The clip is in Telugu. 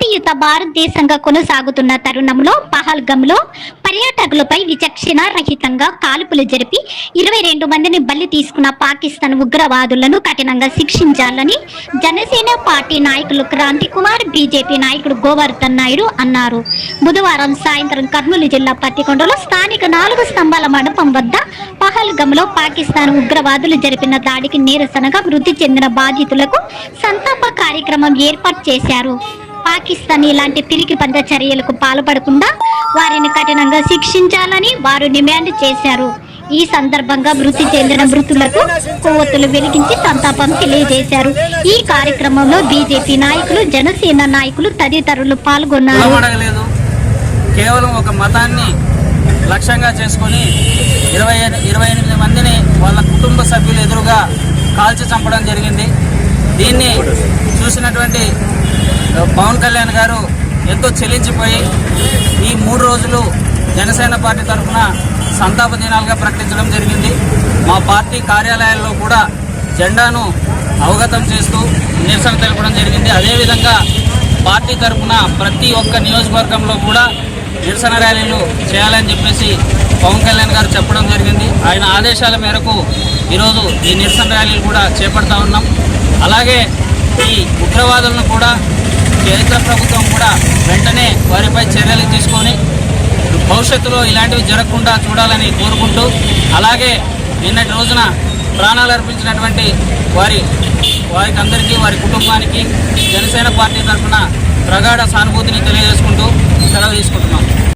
శాంతియుత భారతదేశంగా కొనసాగుతున్న తరుణంలో పహల్గంలో పర్యాటకులపై విచక్షణ రహితంగా కాల్పులు జరిపి ఇరవై రెండు మందిని బలి తీసుకున్న పాకిస్తాన్ ఉగ్రవాదులను కఠినంగా శిక్షించాలని జనసేన పార్టీ నాయకులు క్రాంతి కుమార్ బీజేపీ నాయకుడు గోవర్ధన్ నాయుడు అన్నారు. బుధవారం సాయంత్రం కర్నూలు జిల్లా పత్తికొండలో స్థానిక నాలుగు స్తంభాల మండపం వద్ద పహల్గంలో పాకిస్తాన్ ఉగ్రవాదులు జరిపిన దాడికి నిరసనగా మృతి చెందిన బాధితులకు సంతాప కార్యక్రమం ఏర్పాటు చేశారు. పాకిస్తాన్ ఇలాంటి పిరికి పంద చర్యలకు పాల్పడకుండా వారిని కఠినంగా శిక్షించాలని వారు డిమాండ్ చేశారు. ఈ సందర్భంగా మృతి చెందిన మృతులకు కొవ్వొత్తులు వెలిగించి సంతాపం తెలియజేశారు. ఈ కార్యక్రమంలో బీజేపీ నాయకులు జనసేన నాయకులు తదితరులు పాల్గొన్నారు. కేవలం ఒక మతాన్ని లక్ష్యంగా చేసుకొని ఇరవై ఇరవై ఎనిమిది మందిని వాళ్ళ కుటుంబ సభ్యులు ఎదురుగా కాల్చి చంపడం జరిగింది. దీన్ని చూసినటువంటి పవన్ కళ్యాణ్ గారు ఎంతో చెల్లించిపోయి ఈ మూడు రోజులు జనసేన పార్టీ తరఫున సంతాప దినాలుగా ప్రకటించడం జరిగింది. మా పార్టీ కార్యాలయాల్లో కూడా జెండాను అవగతం చేస్తూ నిరసన తెలపడం జరిగింది. అదేవిధంగా పార్టీ తరఫున ప్రతి ఒక్క నియోజకవర్గంలో కూడా నిరసన ర్యాలీలు చేయాలని చెప్పేసి పవన్ కళ్యాణ్ గారు చెప్పడం జరిగింది. ఆయన ఆదేశాల మేరకు ఈరోజు ఈ నిరసన ర్యాలీలు కూడా చేపడతా ఉన్నాం. అలాగే ఈ ఉగ్రవాదులను కూడా కేంద్ర ప్రభుత్వం కూడా వెంటనే వారిపై చర్యలు తీసుకొని భవిష్యత్తులో ఇలాంటివి జరగకుండా చూడాలని కోరుకుంటూ అలాగే నిన్నటి రోజున ప్రాణాలు అర్పించినటువంటి వారి వారికి అందరికీ వారి కుటుంబానికి జనసేన పార్టీ తరఫున ప్రగాఢ సానుభూతిని తెలియజేసుకుంటూ సెలవు తీసుకుంటున్నాం.